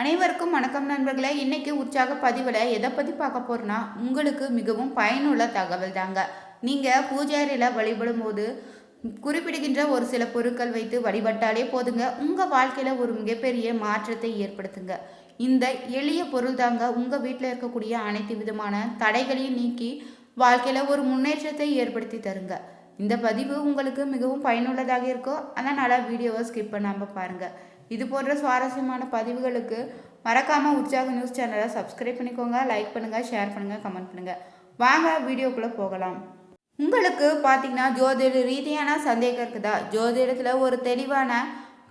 அனைவருக்கும் வணக்கம் நண்பர்களே. இன்னைக்கு உற்சாக பதிவில் எதை பற்றி பார்க்க போறோம்னா உங்களுக்கு மிகவும் பயனுள்ள தகவல் தாங்க. நீங்கள் பூஜாரியில் வழிபடும் போது குறிப்பிடுகின்ற ஒரு சில பொருட்கள் வைத்து வழிபட்டாலே போதுங்க. உங்கள் வாழ்க்கையில் ஒரு மிகப்பெரிய மாற்றத்தை ஏற்படுத்துங்க. இந்த எளிய பொருள் தாங்க உங்கள் வீட்டில் இருக்கக்கூடிய அனைத்து விதமான தடைகளையும் நீக்கி வாழ்க்கையில் ஒரு முன்னேற்றத்தை ஏற்படுத்தி தருங்க. இந்த பதிவு உங்களுக்கு மிகவும் பயனுள்ளதாக இருக்கும். அதனால் வீடியோவை ஸ்கிப் பண்ணாமல் பாருங்கள் இது போன்ற சுவாரஸ்யமான பதிவுகளுக்கு மறக்காமல் உற்சாக நியூஸ் சேனலை சப்ஸ்கிரைப் பண்ணிக்கோங்க லைக் பண்ணுங்கள் ஷேர் பண்ணுங்கள் கமெண்ட் பண்ணுங்கள் வாங்க வீடியோக்குள்ளே போகலாம். உங்களுக்கு பார்த்தீங்கன்னா ஜோதிட ரீதியான சந்தேகம் இருக்குதா? ஜோதிடத்தில் ஒரு தெளிவான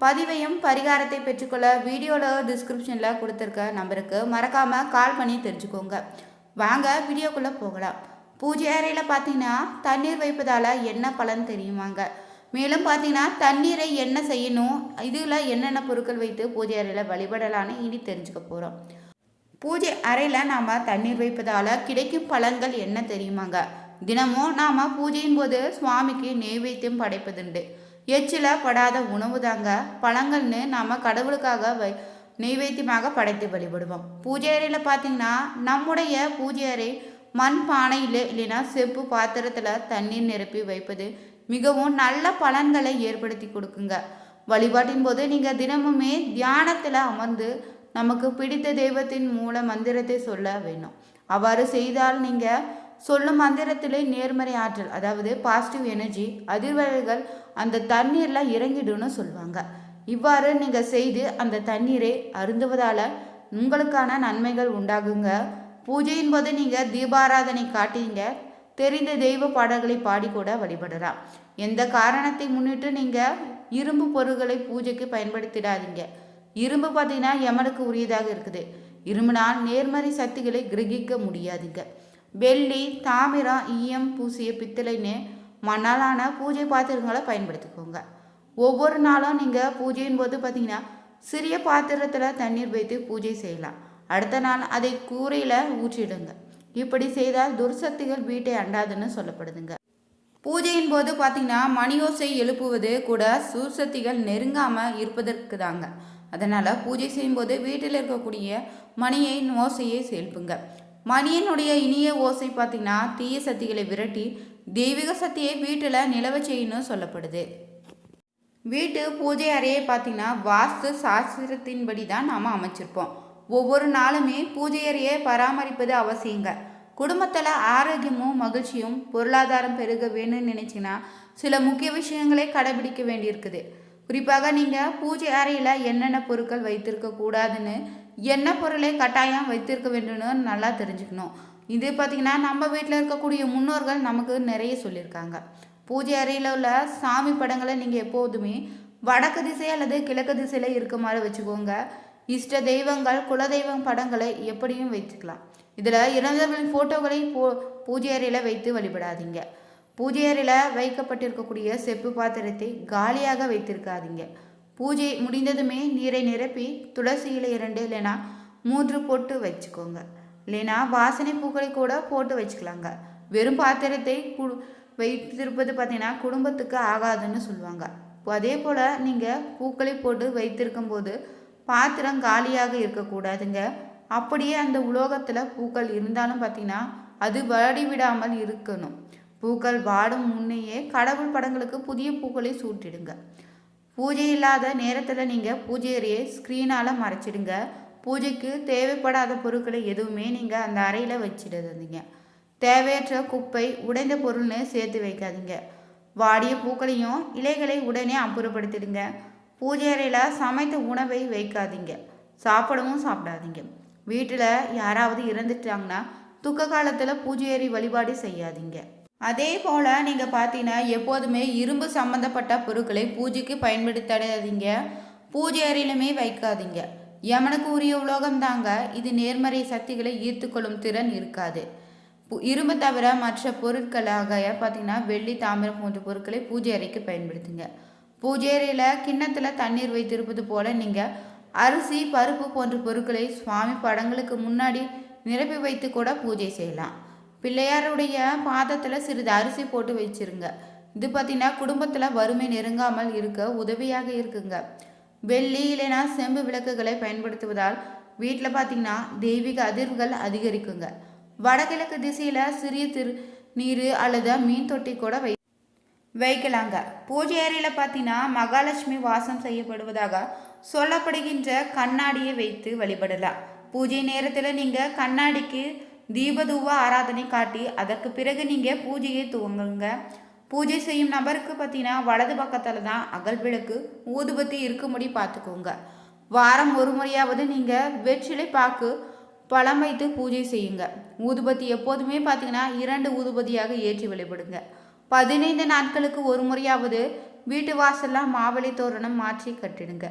பதிவையும் பரிகாரத்தை பெற்றுக்கொள்ள வீடியோவில் டிஸ்கிரிப்ஷனில் கொடுத்துருக்க நம்பருக்கு மறக்காமல் கால் பண்ணி தெரிஞ்சுக்கோங்க. வாங்க வீடியோக்குள்ளே போகலாம். பூஜை அறையில் பார்த்தீங்கன்னா தண்ணீர் வைப்பதால் என்ன பலன் தெரியுமாங்க? மேலும் பார்த்தீங்கன்னா தண்ணீரை என்ன செய்யணும்? இதில் என்னென்ன பொருட்கள் வைத்து பூஜை அறையில் வழிபடலான்னு இனி தெரிஞ்சுக்க போகிறோம் பூஜை அறையில் நாம் தண்ணீர் வைப்பதால் கிடைக்கும் பலன்கள் என்ன தெரியுமாங்க? தினமும் நாம் பூஜையின் போது சுவாமிக்கு நெய்வேத்தியம் படைப்பதுண்டு. எச்சில படாத உணவு தாங்க. பழங்கள்னு நாம் கடவுளுக்காக வை நெய்வேத்தியமாக படைத்து வழிபடுவோம். பூஜை அறையில் பார்த்தீங்கன்னா நம்முடைய பூஜை அறை மண் பானையில் இல்லைன்னா செப்பு பாத்திரத்தில் தண்ணீர் நிரப்பி வைப்பது மிகவும் நல்ல பலன்களை ஏற்படுத்தி கொடுக்குங்க. வழிபாட்டின் போது நீங்கள் தினமுமே தியானத்தில் அமர்ந்து நமக்கு பிடித்த தெய்வத்தின் மூல மந்திரத்தை சொல்ல வேணும். அவ்வாறு செய்தால் நீங்கள் சொல்லும் மந்திரத்திலே நேர்மறை ஆற்றல் அதாவது பாசிட்டிவ் எனர்ஜி அதிர்வலைகள் அந்த தண்ணீரில் இறங்கிடும்னு சொல்லுவாங்க இவ்வாறு நீங்கள் செய்து அந்த தண்ணீரை அருந்துவதால் உங்களுக்கான நன்மைகள் உண்டாகுங்க. பூஜையின் போது நீங்கள் தீபாராதனை காட்டிங்க. தெரிந்த தெய்வ பாடல்களை பாடிக்கூட வழிபடலாம். எந்த காரணத்தை முன்னிட்டு நீங்கள் இரும்பு பொருட்களை பூஜைக்கு பயன்படுத்திடாதீங்க. இரும்பு பார்த்தீங்கன்னா யமனுக்கு உரியதாக இருக்குது. இரும்பினால் நேர்மறை சக்திகளை கிரகிக்க முடியாதுங்க. வெள்ளி தாமிரம் ஈயம் பூசிய பித்தளைன்னு மணலான பூஜை பாத்திரங்களை பயன்படுத்திக்கோங்க. ஒவ்வொரு நாளும் நீங்கள் பூஜையின் போது பார்த்தீங்கன்னா சிறிய பாத்திரத்தில் தண்ணீர் வைத்து பூஜை செய்யலாம். அடுத்த நாள் அதை கூரையில் ஊற்றிடுங்க. இப்படி செய்தால் துர்சக்திகள் வீட்டை அண்டாதுன்னு சொல்லப்படுதுங்க. பூஜையின் போது பார்த்தீங்கன்னா மணியோசை எழுப்புவது கூட சூசக்திகள் நெருங்காமல் இருப்பதற்கு தாங்க அதனால் பூஜை செய்யும்போது வீட்டில் இருக்கக்கூடிய மணியை ஓசையை செலுப்புங்க மணியினுடைய இனிய ஓசை பார்த்தீங்கன்னா தீய சக்திகளை விரட்டி தெய்வீக சக்தியை வீட்டில் நிலவ செய்யணும் சொல்லப்படுது. வீட்டு பூஜை அறையை பார்த்தீங்கன்னா வாஸ்து சாஸ்திரத்தின்படி தான் நாம் அமைச்சிருப்போம். ஒவ்வொரு நாளுமே பூஜை அறையை பராமரிப்பது அவசியங்க. குடும்பத்தில் ஆரோக்கியமும் மகிழ்ச்சியும் பொருளாதாரம் பெருக வேணும்னு நினச்சிங்கன்னா சில முக்கிய விஷயங்களை கடைபிடிக்க வேண்டியிருக்குது. குறிப்பாக நீங்கள் பூஜை அறையில் என்னென்ன பொருட்கள் வைத்திருக்க கூடாதுன்னு என்ன பொருளை கட்டாயம் வைத்திருக்க வேண்டும்னு நல்லா தெரிஞ்சுக்கணும். இது பார்த்திங்கன்னா நம்ம வீட்டில் இருக்கக்கூடிய முன்னோர்கள் நமக்கு நிறைய சொல்லியிருக்காங்க. பூஜை அறையில் உள்ள சாமி படங்களை நீங்கள் எப்போதுமே வடக்கு திசை அல்லது கிழக்கு திசையில் இருக்க மாதிரி வச்சுக்கோங்க. இஷ்ட தெய்வங்கள் குலதெய்வம் படங்களை எப்படியும் வச்சுக்கலாம் இதில் இறந்தவர்களின் ஃபோட்டோகளை பூ பூஜை அறையில் வைத்து வழிபடாதீங்க. பூஜை அறையில் வைக்கப்பட்டிருக்கக்கூடிய செப்பு பாத்திரத்தை காலியாக வைத்திருக்காதீங்க. பூஜை முடிந்ததுமே நீரை நிரப்பி துளசி இலை இரண்டு இல்லைனா மூன்று போட்டு வச்சுக்கோங்க. இல்லைனா வாசனை பூக்களை கூட போட்டு வச்சுக்கலாங்க. வெறும் பாத்திரத்தை கு வைத்திருப்பது பார்த்தீங்கன்னா குடும்பத்துக்கு ஆகாதுன்னு சொல்லுவாங்க. அதே போல் நீங்கள் பூக்களை போட்டு வைத்திருக்கும் போது பாத்திரம் காலியாக இருக்கக்கூடாதுங்க. அப்படியே அந்த உலோகத்தில் பூக்கள் இருந்தாலும் பார்த்தீங்கன்னா அது வடிவிடாமல் இருக்கணும். பூக்கள் வாடும் முன்னையே கடவுள் படங்களுக்கு புதிய பூக்களை சூட்டிடுங்க. பூஜை இல்லாத நேரத்தில் நீங்கள் பூஜை அறையை ஸ்க்ரீனால் மறைச்சிடுங்க. பூஜைக்கு தேவைப்படாத பொருட்களை எதுவுமே நீங்கள் அந்த அறையில் வச்சிடாதீங்க. தேவையற்ற குப்பை உடைந்த பொருள்னு சேர்த்து வைக்காதீங்க. வாடிய பூக்களையும் இலைகளை உடனே அப்புறப்படுத்திடுங்க. பூஜை அறையில் சமைத்த உணவை வைக்காதீங்க. சாப்பிடவும் சாப்பிடாதீங்க. வீட்டில் யாராவது இறந்துட்டாங்கன்னா துக்க காலத்தில் பூஜை அறை வழிபாடு செய்யாதீங்க. அதே போல் நீங்கள் பார்த்தீங்கன்னா எப்போதுமே இரும்பு சம்மந்தப்பட்ட பொருட்களை பூஜைக்கு பயன்படுத்தாதீங்க. பூஜை அறையிலுமே வைக்காதீங்க. யமனுக்கு உரிய உலோகம் தாங்க இது நேர்மறை சக்திகளை ஈர்த்துக்கொள்ளும் திறன் இருக்காது. இரும்பு தவிர மற்ற பொருட்களாக பார்த்தீங்கன்னா வெள்ளி தாமிரம் போன்ற பொருட்களை பூஜை அறைக்கு பயன்படுத்துங்க. பூஜேரியில் கிண்ணத்தில் தண்ணீர் வைத்திருப்பது போல நீங்கள் அரிசி பருப்பு போன்ற பொருட்களை சுவாமி படங்களுக்கு முன்னாடி நிரப்பி வைத்து கூட பூஜை செய்யலாம். பிள்ளையாருடைய பாதத்தில் சிறிது அரிசி போட்டு வச்சிருங்க. இது பார்த்தீங்கன்னா குடும்பத்தில் வறுமை நெருங்காமல் இருக்க உதவியாக இருக்குங்க. வெள்ளி இல்லைனா செம்பு விளக்குகளை பயன்படுத்துவதால் வீட்டில் பார்த்தீங்கன்னா தெய்வீக அதிர்வுகள் அதிகரிக்குங்க. வடகிழக்கு திசையில் சிறிய திரு நீர் அல்லது மீன் தொட்டி கூட வை வைக்கலாங்க. பூஜை அறையில் பார்த்தீங்கன்னா மகாலட்சுமி வாசம் செய்யப்படுவதாக சொல்லப்படுகின்ற கண்ணாடியை வைத்து வழிபடலாம். பூஜை நேரத்தில் நீங்கள் கண்ணாடிக்கு தீபதூவ ஆராதனை காட்டி அதற்கு பிறகு நீங்கள் பூஜையை துவங்குங்க. பூஜை செய்யும் நபருக்கு பார்த்தீங்கன்னா வலது பக்கத்தில் தான் அகல் விளக்கு ஊதுபத்தி இருக்கும்படி பார்த்துக்கோங்க வாரம் ஒரு முறையாவது நீங்கள் வெற்றிலை பாக்கு பழம் வைத்து பூஜை செய்யுங்க. ஊதுபத்தி எப்போதுமே பார்த்தீங்கன்னா இரண்டு ஊதுபதியாக ஏற்றி வழிபடுங்க. பதினைந்து நாட்களுக்கு ஒரு முறையாவது வீட்டு வாசல்லாம் மாவழி தோரணம் மாற்றி கட்டிடுங்க.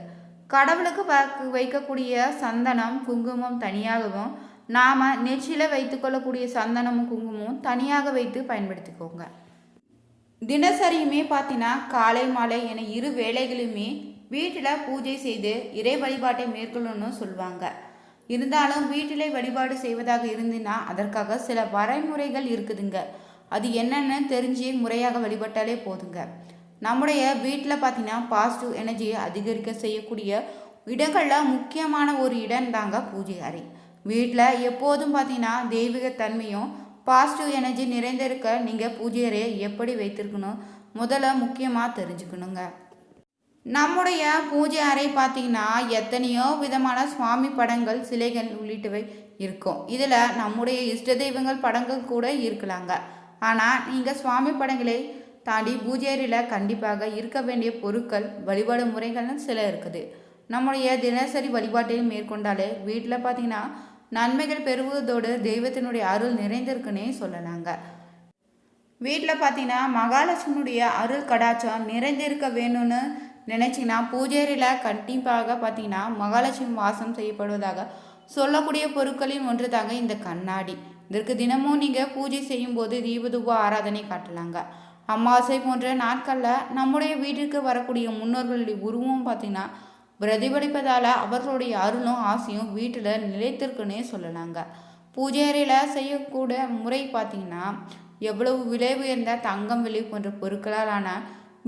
கடவுளுக்கு வ- வைக்கக்கூடிய சந்தனம் குங்குமம் தனியாகவும் நாம் நெற்றியில் வைத்துக்கொள்ளக்கூடிய சந்தனமும் குங்குமமும் தனியாக வைத்து பயன்படுத்திக்கோங்க. தினசரியுமே பார்த்தீங்கன்னா காலை மாலை என இரு வேலைகளுமே வீட்டில் பூஜை செய்து இறை வழிபாட்டை மேற்கொள்ளணும்னு சொல்லுவாங்க இருந்தாலும் வீட்டிலே வழிபாடு செய்வதாக இருந்துன்னா அதற்காக சில வரைமுறைகள் இருக்குதுங்க. அது என்னென்னு தெரிஞ்சு முறையாக வழிபட்டாலே போதுங்க. நம்முடைய வீட்டில் பார்த்தீங்கன்னா பாசிட்டிவ் எனர்ஜியை அதிகரிக்க செய்யக்கூடிய இடங்களில் முக்கியமான ஒரு இடம் தாங்க பூஜை அறை வீட்டில் எப்போதும் பார்த்தீங்கன்னா தெய்வீக தன்மையும் பாசிட்டிவ் எனர்ஜி நிறைந்திருக்க நீங்கள் பூஜை அறையை எப்படி வைத்திருக்கணும்? முதல்ல முக்கியமாக தெரிஞ்சுக்கணுங்க. நம்முடைய பூஜை அறை பார்த்திங்கன்னா எத்தனையோ விதமான சுவாமி படங்கள் சிலைகள் உள்ளிட்டவை இருக்கும். இதில் நம்முடைய இஷ்ட தெய்வங்கள் படங்கள் கூட இருக்கலாங்க. ஆனால் நீங்கள் சுவாமி படங்களை தாண்டி பூஜை கண்டிப்பாக இருக்க வேண்டிய பொருட்கள் வழிபாடு முறைகள்னு சில இருக்குது. நம்முடைய தினசரி வழிபாட்டை மேற்கொண்டாலே வீட்டில் பார்த்தீங்கன்னா நன்மைகள் பெறுவதோடு தெய்வத்தினுடைய அருள் நிறைந்திருக்குன்னே சொல்லலாங்க. வீட்டில் பார்த்தீங்கன்னா மகாலட்சுமியுடைய அருள் கடாச்சம் நிறைந்திருக்க வேணும்னு நினச்சிங்கன்னா பூஜையில் கண்டிப்பாக பார்த்தீங்கன்னா மகாலட்சுமி வாசம் செய்யப்படுவதாக சொல்லக்கூடிய பொருட்களின் ஒன்று தாங்க இந்த கண்ணாடி. இதற்கு தினமும் நீங்கள் பூஜை செய்யும்போது தீபதூப ஆராதனை காட்டலாங்க. அமாவாசை போன்ற நாட்களில் நம்முடைய வீட்டிற்கு வரக்கூடிய முன்னோர்களுடைய உருவம் பார்த்தீங்கன்னா பிரதிபலிப்பதால் அவர்களுடைய அருளும் ஆசையும் வீட்டில் நிலைத்திருக்குன்னே சொல்லலாங்க. பூஜை அறையில் செய்யக்கூட முறை பார்த்தீங்கன்னா எவ்வளவு விலை உயர்ந்த தங்கம் விலை போன்ற பொருட்களாலான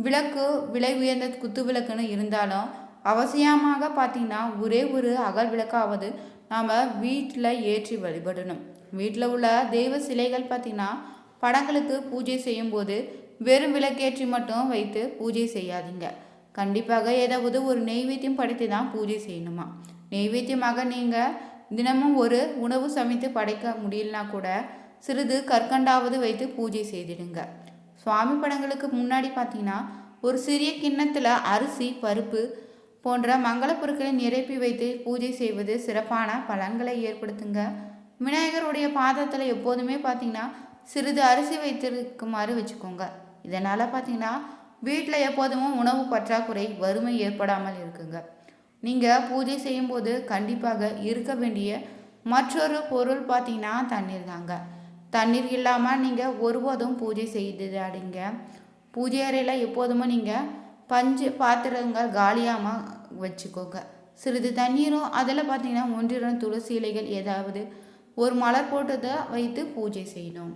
விளக்கு விலை உயர்ந்த குத்து விளக்குன்னு இருந்தாலும் அவசியமாக பார்த்தீங்கன்னா ஒரே ஒரு அகல் விளக்காவது நாம் வீட்டில் ஏற்றி வழிபடணும். வீட்டில் உள்ள தெய்வ சிலைகள் பார்த்திங்கன்னா படங்களுக்கு பூஜை செய்யும்போது வெறும் விளக்கேற்றி மட்டும் வைத்து பூஜை செய்யாதீங்க. கண்டிப்பாக ஏதாவது ஒரு நெய்வேத்தியம் படைத்து தான் பூஜை செய்யணுமா? நெய்வேத்தியமாக நீங்கள் தினமும் ஒரு உணவு சமைத்து படைக்க முடியலனா கூட சிறிது கற்கண்டாவது வைத்து பூஜை செய்திடுங்க. சுவாமி படங்களுக்கு முன்னாடி பார்த்தீங்கன்னா ஒரு சிறிய கிண்ணத்தில் அரிசி பருப்பு போன்ற மங்கள பொருட்களை நிரப்பி வைத்து பூஜை செய்வது சிறப்பான பலன்களை ஏற்படுத்துங்க. விநாயகருடைய பாதத்தில் எப்போதுமே பார்த்தீங்கன்னா சிறிது அரிசி வைத்திருக்குமாறு வச்சுக்கோங்க. இதனால் பார்த்தீங்கன்னா வீட்டில் எப்போதும் உணவு பற்றாக்குறை வறுமை ஏற்படாமல் இருக்குங்க. நீங்கள் பூஜை செய்யும்போது கண்டிப்பாக இருக்க வேண்டிய மற்றொரு பொருள் பார்த்தீங்கன்னா தண்ணீர் தாங்க. தண்ணீர் இல்லாமல் நீங்கள் ஒருபோதும் பூஜை செய்துடாதீங்க. பூஜை அறையில் எப்போதுமே நீங்கள் பஞ்சு பாத்திரங்கள் காலியாமல் வச்சுக்கோங்க. சிறிது தண்ணீரும் அதில் பார்த்தீங்கன்னா ஒன்றிரம் துளசி இலைகள் ஏதாவது ஒரு மலர் போட்டதை வைத்து பூஜை செய்யணும்.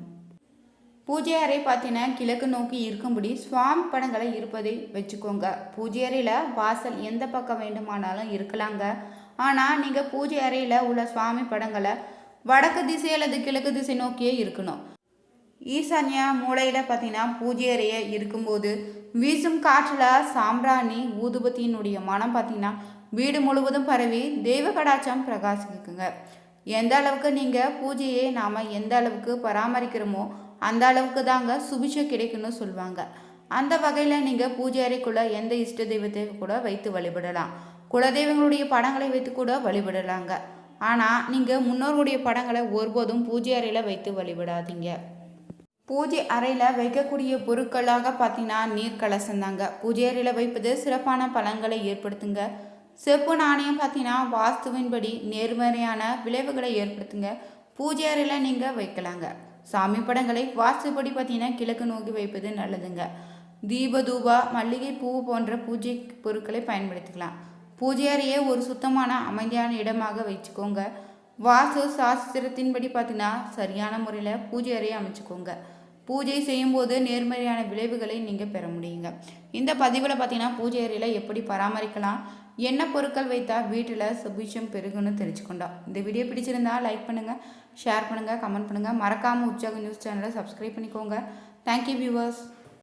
பூஜை அறை பார்த்தீங்கன்னா கிழக்கு நோக்கி இருக்கும்படி சுவாமி படங்களை இருப்பதை வச்சுக்கோங்க. பூஜை அறையில் வாசல் எந்த பக்கம் வேண்டுமானாலும் இருக்கலாங்க. ஆனால் நீங்கள் பூஜை அறையில் உள்ள சுவாமி படங்களை வடக்கு திசை அல்லது கிழக்கு திசை நோக்கியே இருக்கணும். ஈசான்யா மூலையில் பார்த்தீங்கன்னா பூஜை அறையை இருக்கும்போது வீசும் காற்றில் சாம்பிராணி ஊதுபத்தியினுடைய மனம் பார்த்தீங்கன்னா வீடு முழுவதும் பரவி தெய்வ கடாச்சம் பிரகாசிக்குங்க. எந்த அளவுக்கு நீங்கள் பூஜையை நாம் எந்த அளவுக்கு பராமரிக்கிறோமோ அந்த அளவுக்கு தாங்க சுபிட்சம் கிடைக்கும்னு சொல்லுவாங்க. அந்த வகையில் நீங்கள் பூஜை அறைக்குள்ளே எந்த இஷ்ட தெய்வத்தை கூட வைத்து வழிபடலாம். குலதெய்வங்களுடைய படங்களை வைத்து கூட வழிபடலாங்க. ஆனால் நீங்கள் முன்னோர்களுடைய படங்களை ஒருபோதும் பூஜை அறையில் வைத்து வழிபடாதீங்க. பூஜை அறையில் வைக்கக்கூடிய பொருட்களாக பார்த்தீங்கன்னா நீர் கலசந்தாங்க. பூஜை அறையில் வைப்பது சிறப்பான பலன்களை ஏற்படுத்துங்க. செப்பு நாணயம் பார்த்தீங்கன்னா வாஸ்துவின்படி நேர்மறையான விளைவுகளை ஏற்படுத்துங்க. பூஜை அறையில் நீங்கள் வைக்கலாங்க. சாமி படங்களை வாஸ்துபடி பார்த்தீங்கன்னா கிழக்கு நோக்கி வைப்பது நல்லதுங்க. தீப தூபா மல்லிகை பூ போன்ற பூஜை பொருட்களை பயன்படுத்திக்கலாம். பூஜை அறையை ஒரு சுத்தமான அமைதியான இடமாக வச்சுக்கோங்க. வாஸ்து சாஸ்திரத்தின்படி பார்த்தீங்கன்னா சரியான முறையில் பூஜை அறையை அமைச்சுக்கோங்க. பூஜை செய்யும்போது நேர்மறையான விளைவுகளை நீங்கள் பெற முடியுங்க. இந்த பதிவில் பார்த்தீங்கன்னா பூஜை அறையில் எப்படி பராமரிக்கலாம் என்ன பொருட்கள் வைத்தா வீட்டில் சுபிஷம் பெருகுன்னு தெரிஞ்சுக்கொண்டோம். இந்த வீடியோ பிடிச்சிருந்தா லைக் பண்ணுங்கள் ஷேர் பண்ணுங்கள் கமெண்ட் பண்ணுங்கள் மறக்காமல் உற்சாக நியூஸ் சேனலை சப்ஸ்கிரைப் பண்ணிக்கோங்க. Thank you viewers